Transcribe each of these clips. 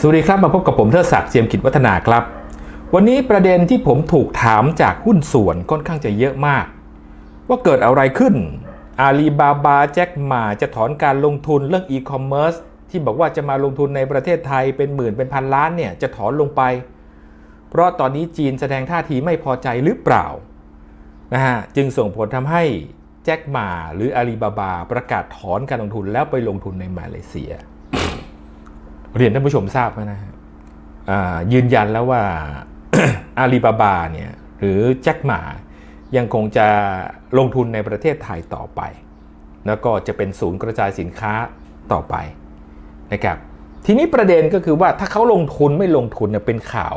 สวัสดีครับมาพบกับผมเทิดศักดิ์เจียมกิจวัฒนาครับ วันนี้ประเด็นที่ผมถูกถามจากหุ้นส่วนค่อนข้างจะเยอะมาก ว่าเกิดอะไรขึ้นอาลีบาบาแจ็คหมาจะถอนการลงทุนเรื่องอีคอมเมิร์ซที่บอกว่าจะมาลงทุนในประเทศไทยเป็นหมื่นเป็นพันล้านเนี่ยจะถอนลงไป เพราะตอนนี้จีนแสดงท่าทีไม่พอใจหรือเปล่านะฮะจึงส่งผลทำให้แจ็คหมาหรืออาลีบาบาประกาศถอนการลงทุนแล้วไปลงทุนในมาเลเซีย เรียนท่านผู้ชมทราบไหมนะฮะยืนยันแล้วว่าอาลีบาบาเนี่ยหรือแจ็คหมายังคงจะลงทุนในประเทศไทยต่อไป แล้วก็จะเป็นศูนย์กระจายสินค้าต่อไปนะครับทีนี้ประเด็นก็คือว่าถ้าเขาลงทุนไม่ลงทุนเนี่ยเป็นข่าว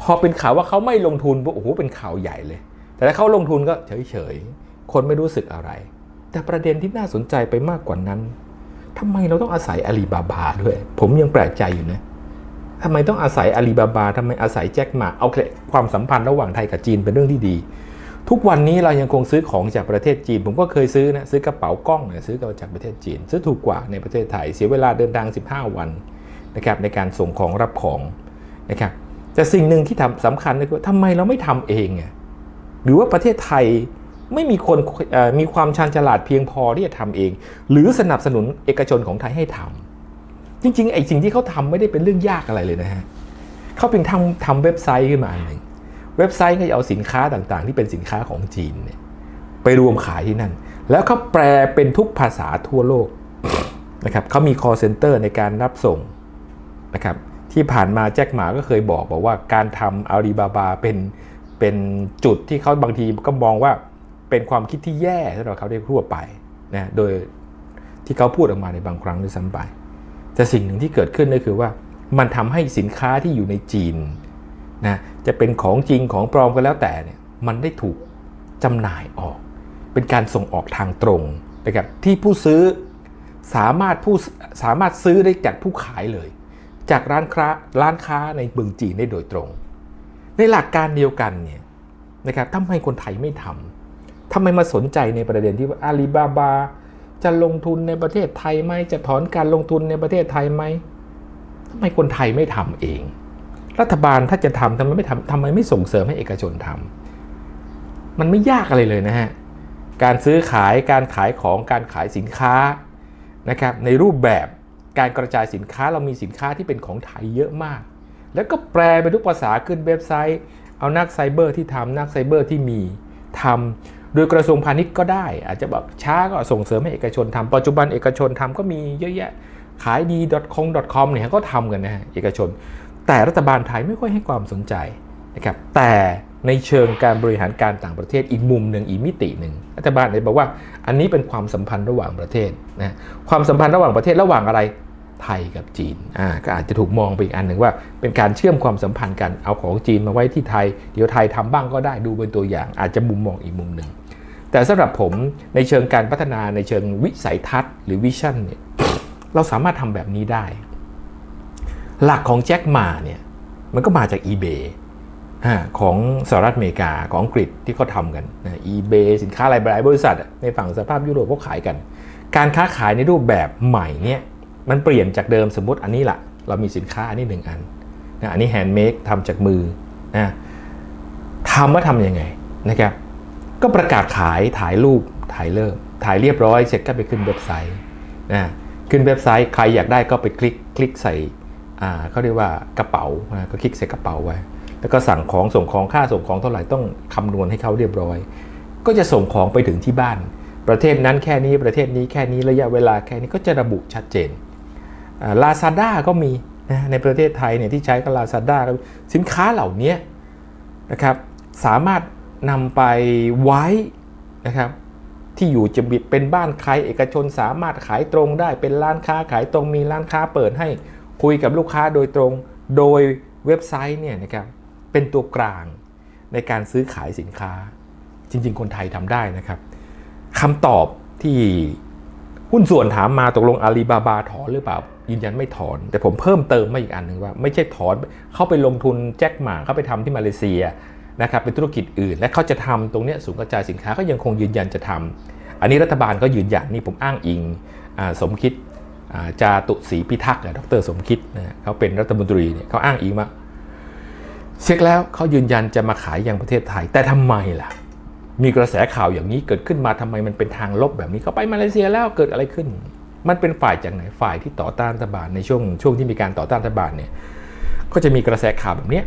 พอเป็นข่าวว่าเขาไม่ลงทุนโอ้โหเป็นข่าวใหญ่เลย แต่ถ้าเขาลงทุนก็เฉยๆคนไม่รู้สึกอะไร แต่ประเด็นที่น่าสนใจไปมากกว่านั้น ทำไมเราต้องอาศัยอาลีบาบาด้วย ผมยังแปลกใจอยู่นะทำไมต้องอาศัยอาลีบาบาทำไมอาศัยแจ็คหมาเอาคความสัมพันธ์ระหว่างไทยกับจีนเป็นเรื่องที่ดี ทุกวันนี้เรายังคงซื้อของจากประเทศจีน ผมก็เคยซื้อนะซื้อกระเป๋ากล้องเนี่ยซื้อมาจากประเทศจีน ซื้อถูกกว่าในประเทศไทยเสียเวลาเดินทาง 15 วันนะครับในการส่งของรับของนะครับแต่สิ่งหนึ่งที่ทำสำคัญก็คือทำไมเราไม่ทำเองอะหรือว่าประเทศไทย ไม่มีคนมีความชาญฉลาดเพียงพอที่จะทำเอง หรือสนับสนุนเอกชนของไทยให้ทำจริงๆไอ้สิ่งที่เขาทำไม่ได้เป็นเรื่องยากอะไรเลยนะฮะเขาเพียงทำทำเว็บไซต์ขึ้นมาหนึ่งเว็บไซต์ก็จะเอาสินค้าต่างๆ ที่เป็นสินค้าของจีนเนี่ยไปรวมขายที่นั่น แล้วเขาแปลเป็นทุกภาษาทั่วโลกนะครับเขามี call center ในการรับส่งนะครับที่ผ่านมาแจ็คหมาก็เคยบอกบอกว่าการทำอาลีบาบาเป็นเป็นจุดที่เขาบางทีก็มองว่า เป็นความคิดที่แย่สำหรับเขาได้ทั่วไปนะโดยที่เขาพูดออกมาในบางครั้งด้วยซ้ำไป แต่สิ่งหนึ่งที่เกิดขึ้นก็คือว่ามันทำให้สินค้าที่อยู่ในจีนนะจะเป็นของจริงของปลอมก็แล้วแต่เนี่ยมันได้ถูกจำหน่ายออก เป็นการส่งออกทางตรงนะครับที่ผู้ซื้อสามารถผู้สามารถซื้อได้จากผู้ขายเลย จากร้านค้าร้านค้าในเมืองจีนได้โดยตรง ในหลักการเดียวกันเนี่ยนะครับทำไมคนไทยไม่ทำ ทำไมมาสนใจในประเด็นที่ว่าอาลีบาบาจะลงทุนในประเทศไทยไหมจะถอนการลงทุนในประเทศไทยไหมทำไมคนไทยไม่ทำเอง รัฐบาลถ้าจะทำทำไมไม่ทำทำไมไม่ส่งเสริมให้เอกชนทำมันไม่ยากอะไรเลยนะฮะการซื้อขายการขายของการขายสินค้านะครับในรูปแบบการกระจายสินค้าเรามีสินค้าที่เป็นของไทยเยอะมาก แล้วก็แปลไปทุกภาษาขึ้นเว็บไซต์ เอานักไซเบอร์ที่ทำนักไซเบอร์ที่มีทำ โดยกระทรวงพาณิชย์ก็ได้ อาจจะแบบช้าก็ส่งเสริมให้เอกชนทำปัจจุบันเอกชนทำก็มีเยอะแยะขายดี .com .com เนี่ยก็ทำกันนะฮะเอกชน แต่รัฐบาลไทยไม่ค่อยให้ความสนใจนะครับแต่ในเชิงการบริหารการต่างประเทศอีกมุมหนึ่งอีกมิติหนึ่งรัฐบาลเลยบอกว่าอันนี้เป็นความสัมพันธ์ระหว่างประเทศนะความสัมพันธ์ระหว่างประเทศระหว่างอะไร ไทยกับจีนอ่าก็อาจจะถูกมองไปอีกอันหนึ่งว่า เป็นการเชื่อมความสัมพันธ์กันเอาของจีนมาไว้ที่ไทย เดี๋ยวไทยทำบ้างก็ได้ดูเป็นตัวอย่าง อาจจะมุมมองอีกมุมหนึ่งแต่สำหรับผมในเชิงการพัฒนาในเชิงวิสัยทัศน์หรือวิชั่นเนี่ยเราสามารถทำแบบนี้ได้ หลักของแจ็คหมาเนี่ยมันก็มาจาก eBay ของสหรัฐอเมริกาของอังกฤษที่เขาทำกันนะ eBay สินค้าหลายบริษัท ในฝั่งสภาพยุโรปเขาขายกัน การค้าขายในรูปแบบใหม่เนี่ย มันเปลี่ยนจากเดิมสมมติอันนี้ละเรามีสินค้าอันนี้หนึ่งอันนะอันนี้แฮนด์เมดทำจากมือนะทำว่าทำยังไงนะครับก็ประกาศขายถ่ายรูปถ่ายเลิกถ่ายเรียบร้อยเสร็จก็ไปขึ้นเว็บไซต์นะขึ้นเว็บไซต์ใครอยากได้ก็ไปคลิกคลิกใส่อ่าเขาเรียกว่ากระเป๋านะก็คลิกใส่กระเป๋าไว้ แล้วก็สั่งของส่งของค่าส่งของเท่าไหร่ต้องคำนวณให้เขาเรียบร้อย ก็จะส่งของไปถึงที่บ้าน ประเทศนั้นแค่นี้ประเทศนี้แค่นี้ระยะเวลาแค่นี้ก็จะระบุชัดเจน ลาซาด้าก็มีนะในประเทศไทยเนี่ยที่ใช้ก็ลาซาด้าสินค้าเหล่านี้นะครับสามารถนำไปไว้นะครับที่อยู่จะบิดเป็นบ้านใครเอกชนสามารถขายตรงได้เป็นร้านค้าขายตรงมีร้านค้าเปิดให้คุยกับลูกค้าโดยตรง โดยเว็บไซต์เนี่ยนะครับเป็นตัวกลางในการซื้อขายสินค้า จริง ๆ คนไทยทำได้นะครับคำตอบที่ หุ้นส่วนถามมาตกลงอาลีบาบาถอนหรือเปล่า ยืนยันไม่ถอน แต่ผมเพิ่มเติมมาอีกอันหนึ่งว่า ไม่ใช่ถอนเข้าไปลงทุนแจ็คหมาเข้าไปทำที่มาเลเซียนะครับเป็นธุรกิจอื่น และเขาจะทำตรงนี้ศูนย์กระจายสินค้าก็ยังคงยืนยันจะทำอันนี้รัฐบาลก็ยืนยันนี่ผมอ้างอิงสมคิดอ่าจาตุศรีพิทักษ์อะดรสมคิดนะฮะเขาเป็นรัฐมนตรีเนี่ยเขาอ้างอิงมาเช็คแล้วเขายืนยันจะมาขายยังประเทศไทยแต่ทำไมล่ะ มีกระแสข่าวอย่างนี้เกิดขึ้นมาทำไมมันเป็นทางลบแบบนี้เขาไปมาเลเซียแล้วเกิดอะไรขึ้น มันเป็นฝ่ายจากไหนฝ่ายที่ต่อต้านรัฐบาลในช่วงช่วงที่มีการต่อต้านรัฐบาลเนี่ยก็จะมีกระแสข่าวแบบนี้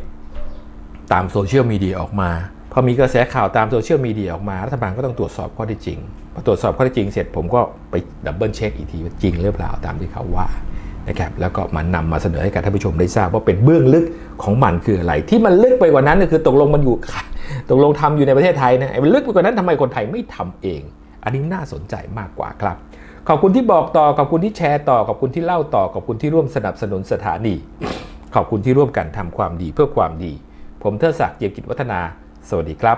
ตามโซเชียลมีเดียออกมาพอมีกระแสข่าวตามโซเชียลมีเดียออกมารัฐบาลก็ต้องตรวจสอบข้อท็จจริงพอตรวจสอบข้อท็จจริงเสร็จผมก็ไปดับเบิลเช็คอีกทีว่าจริงหรือเปล่าตามที่เขาว่านะครับแล้วก็มานำมาเสนอให้กับท่านผู้ชมได้ทราบว่าเป็นเบื้องลึกของมันคืออะไร ที่มันลึกไปกว่านั้นก็คือตกลงมันอยู่ ตกลงทำอยู่ในประเทศไทยนะไอ้มันลึกไปกว่านั้นทำไมคนไทยไม่ทำเอง อันนี้น่าสนใจมากกว่าครับ ขอบคุณที่บอกต่อขอบคุณที่แชร์ต่อขอบคุณที่เล่าต่อขอบคุณที่ร่วมสนับสนุนสถานี ขอบคุณที่ร่วมกันทำความดีเพื่อความดี ผมเทิดศักดิ์เจียมกิจวัฒนา สวัสดีครับ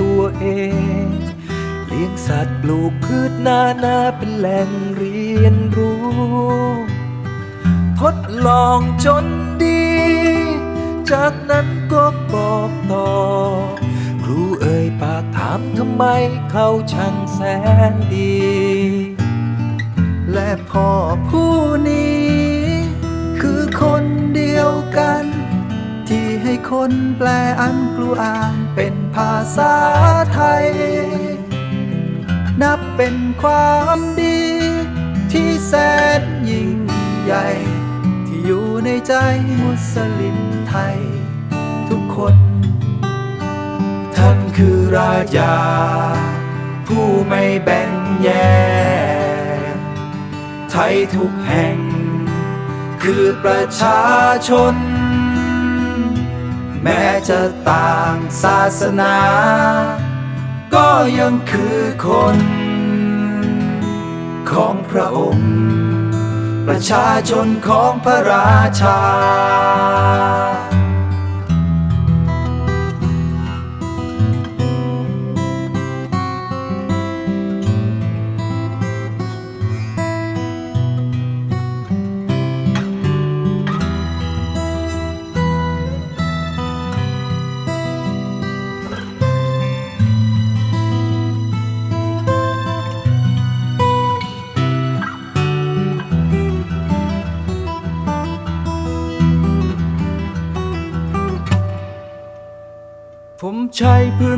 ตัวเอง เลี้ยงสัตว์ปลูกพืชนานาเป็นแหล่งเรียนรู้ ทดลองจนดี จากนั้นก็บอกต่อ ครูเอ่ยปากถามทำไมเขาช่างแสนดี และพ่อผู้นี้ คือคนเดียวกัน คนแปลอันกลัวอ่านเป็นภาษาไทย นับเป็นความดี ที่แสนยิ่งใหญ่ ที่อยู่ในใจมุสลิมไทย ทุกคน ท่านคือราชา ผู้ไม่แบ่งแยกไทยทุกแห่ง คือประชาชน แม้จะต่างศาสนา ก็ยังคือคน ของพระองค์ ประชาชนของพระราชา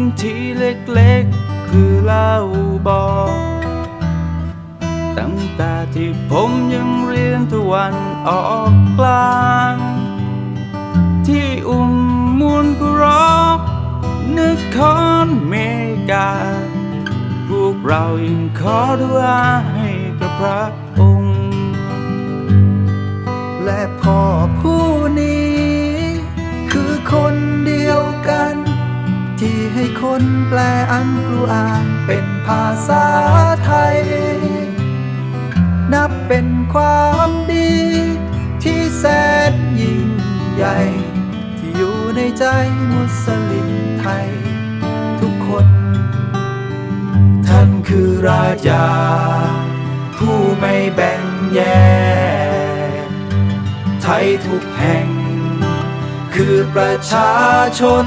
นที่เล็กๆ คือเล่าบอก ตั้งแต่ที่ผมยังเรียนตะวันออกกลาง ที่อุ้มมูลกรอกนครเมกา พวกเรายังขอดุอาให้กับพระองค์ และพ่อผู้นี้ นแปลอันกลัวอ่านเป็นภาษาไทย นับเป็นความดี ที่แสนยิ่งใหญ่ ที่อยู่ในใจมุสลิมไทย ทุกคน ท่านคือราชา ผู้ไม่แบ่งแยกไทยทุกแห่ง คือประชาชน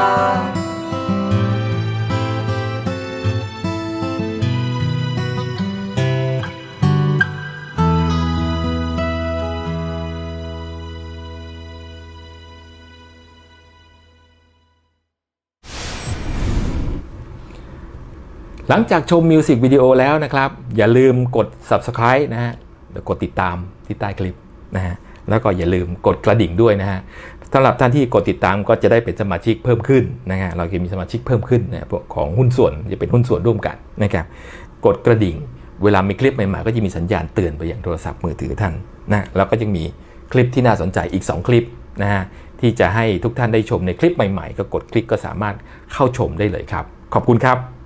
หลังจากชมมิวสิกวิดีโอแล้วนะครับ อย่าลืมกด subscribe นะฮะกดติดตามที่ใต้คลิปนะฮะแล้วก็อย่าลืมกดกระดิ่งด้วยนะฮะสำหรับท่านที่กดติดตามก็จะได้เป็นสมาชิกเพิ่มขึ้นนะฮะเราจะมีสมาชิกเพิ่มขึ้นนะพวกของหุ้นส่วนจะเป็นหุ้นส่วนร่วมกันนะครับกดกระดิ่ง เวลามีคลิปใหม่ๆก็จะมีสัญญาณเตือนไปอยังโทรศัพท์มือถือท่านนะแล้วก็ยังมีคลิปที่น่าสนใจอีก 2 คลิปนะฮะที่จะให้ทุกท่านได้ชมในคลิปใหม่ๆ ก็กดคลิกก็สามารถเข้าชมได้เลยครับ ขอบคุณครับ